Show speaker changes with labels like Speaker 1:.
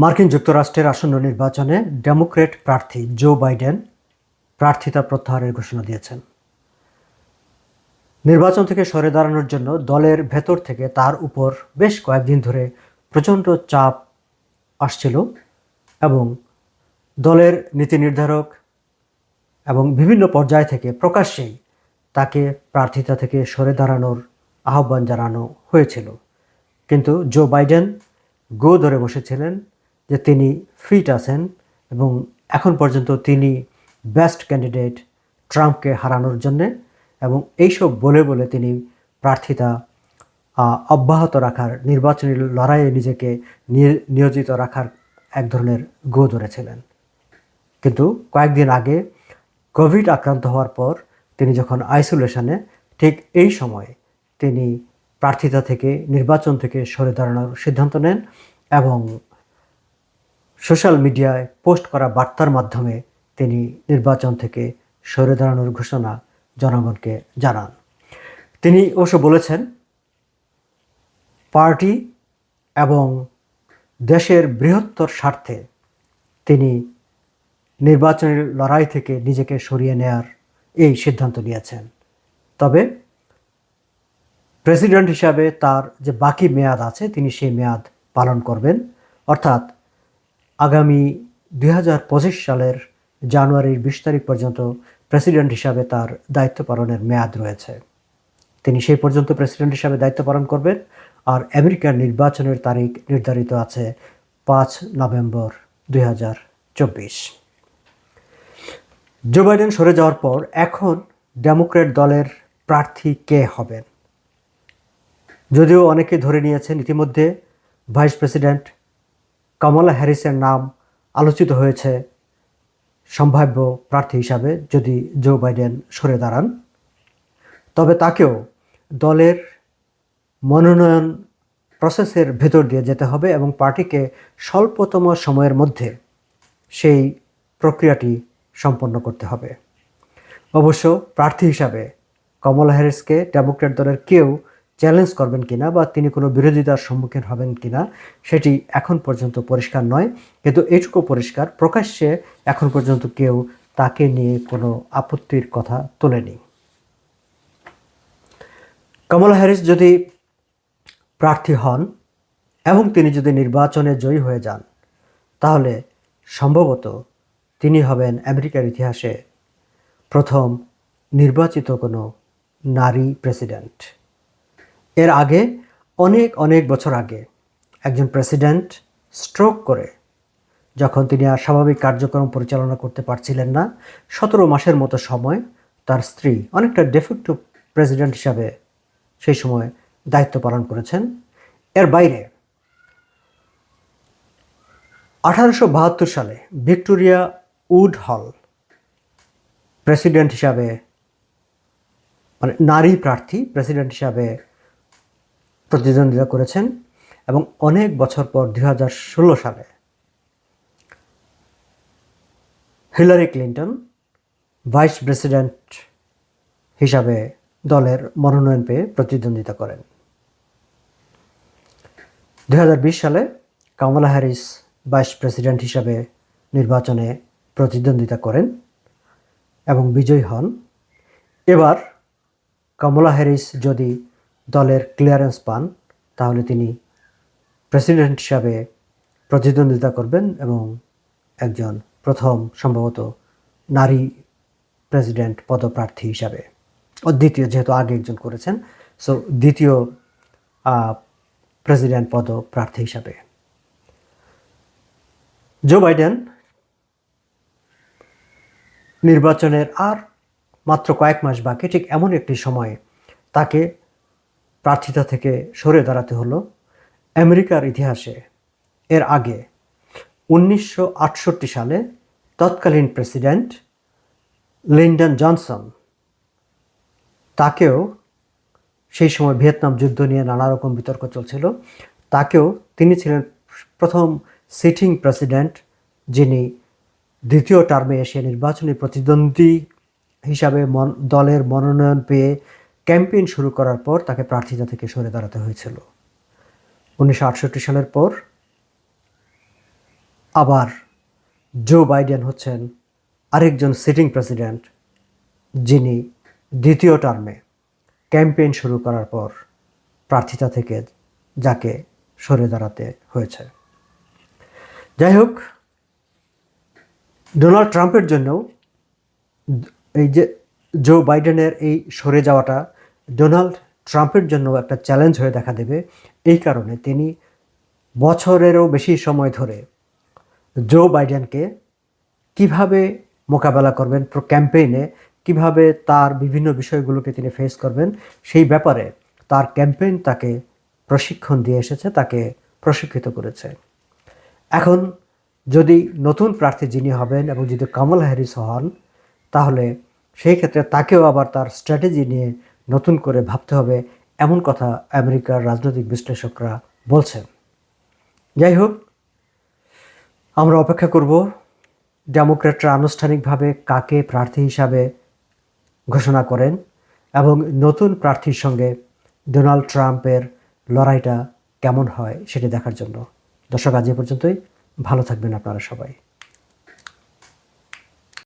Speaker 1: মার্কিন যুক্তরাষ্ট্রের আসন্ন নির্বাচনে ডেমোক্রেট প্রার্থী জো বাইডেন প্রার্থিতা প্রত্যাহারের ঘোষণা দিয়েছেন। নির্বাচন থেকে সরে দাঁড়ানোর জন্য দলের ভেতর থেকে তার উপর বেশ কয়েকদিন ধরে প্রচণ্ড চাপ আসছিল এবং দলের নীতি নির্ধারক এবং বিভিন্ন পর্যায় থেকে প্রকাশ্যেই তাকে প্রার্থিতা থেকে সরে দাঁড়ানোর আহ্বান জানানো হয়েছিল। কিন্তু জো বাইডেন গো ধরে বসেছিলেন যে তিনি ফিট আছেন এবং এখন পর্যন্ত তিনি বেস্ট ক্যান্ডিডেট ট্রাম্পকে হারানোর জন্যে এবং এইসব বলে বলে তিনি প্রার্থিতা অব্যাহত রাখার, নির্বাচনী লড়াইয়ে নিজেকে নিয়োজিত রাখার এক ধরনের গো ধরেছিলেন। কিন্তু কয়েকদিন আগে কোভিড আক্রান্ত হওয়ার পর তিনি যখন আইসোলেশনে ঠিক এই সময় তিনি প্রার্থিতা থেকে, নির্বাচন থেকে সরে দাঁড়ানোর সিদ্ধান্ত নেন এবং সোশ্যাল মিডিয়ায় পোস্ট করা বার্তার মাধ্যমে তিনি নির্বাচন থেকে সরে দাঁড়ানোর ঘোষণা জনগণকে জানান। তিনি অবশ্য বলেছেন, পার্টি এবং দেশের বৃহত্তর স্বার্থে তিনি নির্বাচনের লড়াই থেকে নিজেকে সরিয়ে নেয়ার এই সিদ্ধান্ত নিয়েছেন। তবে প্রেসিডেন্ট হিসাবে তার যে বাকি মেয়াদ আছে, তিনি সেই মেয়াদ পালন করবেন। অর্থাৎ আগামী দুই হাজার পঁচিশ সালের জানুয়ারির বিশ তারিখ পর্যন্ত প্রেসিডেন্ট হিসাবে তার দায়িত্ব পালনের মেয়াদ রয়েছে। তিনি সেই পর্যন্ত প্রেসিডেন্ট হিসাবে দায়িত্ব পালন করবেন আর আমেরিকার নির্বাচনের তারিখ নির্ধারিত আছে পাঁচ নভেম্বর দুই জো বাইডেন সরে যাওয়ার পর এখন ডেমোক্রেট দলের প্রার্থী কে হবেন? যদিও অনেকে ধরে নিয়েছেন ইতিমধ্যে ভাইস প্রেসিডেন্ট কমলা হ্যারিসের নাম আলোচিত হয়েছে সম্ভাব্য প্রার্থী হিসাবে যদি জো বাইডেন সরে দাঁড়ান। তবে তাকেও দলের মনোনয়ন প্রসেসের ভেতর দিয়ে যেতে হবে এবং পার্টিকে স্বল্পতম সময়ের মধ্যে সেই প্রক্রিয়াটি সম্পন্ন করতে হবে। অবশ্য প্রার্থী হিসাবে কমলা হ্যারিসকে ডেমোক্রেট দলের কেউ চ্যালেঞ্জ করবেন কিনা বা তিনি কোনো বিরোধিতার সম্মুখীন হবেন কিনা, সেটি এখন পর্যন্ত পরিষ্কার নয়। কিন্তু এটুকু পরিষ্কার, প্রকাশ্যে এখন পর্যন্ত কেউ তাকে নিয়ে কোনো আপত্তির কথা তোলেনি। কমলা হ্যারিস যদি প্রার্থী হন এবং তিনি যদি নির্বাচনে জয়ী হয়ে যান, তাহলে সম্ভবত তিনি হবেন আমেরিকার ইতিহাসে প্রথম নির্বাচিত কোনো নারী প্রেসিডেন্ট। এর আগে, অনেক অনেক বছর আগে, একজন প্রেসিডেন্ট স্ট্রোক করে, যখন তিনি আর স্বাভাবিক কার্যক্রম পরিচালনা করতে পারছিলেন না, সতেরো মাসের মতো সময় তার স্ত্রী, অনেকটা ডেফেক্টিভ প্রেসিডেন্ট হিসাবে সেই সময় দায়িত্ব পালন করেছেন। এর বাইরে, আঠারোশো বাহাত্তর সালে ভিক্টোরিয়া উড হল প্রেসিডেন্ট হিসাবে মানে নারী প্রার্থী প্রেসিডেন্ট হিসাবে প্রতিদ্বন্দ্বিতা করেছেন এবং অনেক বছর পর দু হাজার ষোলো সালে হিলারি ক্লিন্টন ভাইস প্রেসিডেন্ট হিসাবে দলের মনোনয়ন পেয়ে প্রতিদ্বন্দ্বিতা করেন। দু হাজার বিশ সালে কামলা হ্যারিস ভাইস প্রেসিডেন্ট হিসাবে নির্বাচনে প্রতিদ্বন্দ্বিতা করেন এবং বিজয়ী হন। এবার কমলা হ্যারিস যদি দলের ক্লিয়ারেন্স পান, তাহলে তিনি প্রেসিডেন্ট হিসাবে প্রতিদ্বন্দ্বিতা করবেন এবং একজন প্রথম সম্ভবত নারী প্রেসিডেন্ট পদপ্রার্থী হিসাবে। ও দ্বিতীয় যেহেতু আগে একজন করেছেন সো দ্বিতীয় প্রেসিডেন্ট পদপ্রার্থী হিসাবে। জো বাইডেন নির্বাচনের আর মাত্র কয়েক মাস বাকি, ঠিক এমন একটি সময়ে তাকে প্রার্থিতা থেকে সরে দাঁড়াতে হলো। আমেরিকার ইতিহাসে এর আগে উনিশশো আটষট্টি সালে তৎকালীন প্রেসিডেন্ট লিন্ডন জনসন তাকেও সেই সময় ভিয়েতনাম যুদ্ধ নিয়ে নানা রকম বিতর্ক চলছিল। তাকেও তিনি ছিলেন প্রথম সিটিং প্রেসিডেন্ট, যিনি দ্বিতীয় টার্মে এসে নির্বাচনী প্রতিদ্বন্দ্বী হিসাবে দলের মনোনয়ন পেয়ে ক্যাম্পেইন শুরু করার পর তাকে প্রার্থিতা থেকে সরে দাঁড়াতে হয়েছিল। উনিশশো আটষট্টি সালের পর আবার জো বাইডেন হচ্ছেন আরেকজন সিটিং প্রেসিডেন্ট যিনি দ্বিতীয় টার্মে ক্যাম্পেইন শুরু করার পর প্রার্থিতা থেকে যাকে সরে দাঁড়াতে হয়েছে। যাই হোক ডোনাল্ড ট্রাম্পের জন্যও এই যে জো বাইডেনের এই সরে যাওয়াটা ডোনাল্ড ট্রাম্পের জন্য একটা চ্যালেঞ্জ হয়ে দেখা দেবে। এই কারণে তিনি বছরেরও বেশি সময় ধরে জো বাইডেনকে কীভাবে মোকাবেলা করবেন ক্যাম্পেইনে কীভাবে তার বিভিন্ন বিষয়গুলোকে তিনি ফেস করবেন, সেই ব্যাপারে তার ক্যাম্পেইন তাকে প্রশিক্ষণ দিয়ে এসেছে, তাকে প্রশিক্ষিত করেছে। এখন যদি নতুন প্রার্থী যিনি হবেন এবং যদি কমল হ্যারিস হন, তাহলে সেই ক্ষেত্রে তাকেও আবার তার স্ট্র্যাটেজি নিয়ে নতুন করে ভাবতে হবে, এমন কথা আমেরিকার রাজনৈতিক বিশ্লেষকরা বলছেন। যাই হোক, আমরা অপেক্ষা করব ডেমোক্র্যাটরা আনুষ্ঠানিকভাবে কাকে প্রার্থী হিসাবে ঘোষণা করেন এবং নতুন প্রার্থীর সঙ্গে ডোনাল্ড ট্রাম্পের লড়াইটা কেমন হয় সেটি দেখার জন্য। দর্শক, আজ এ পর্যন্তই। ভালো থাকবেন আপনারা সবাই।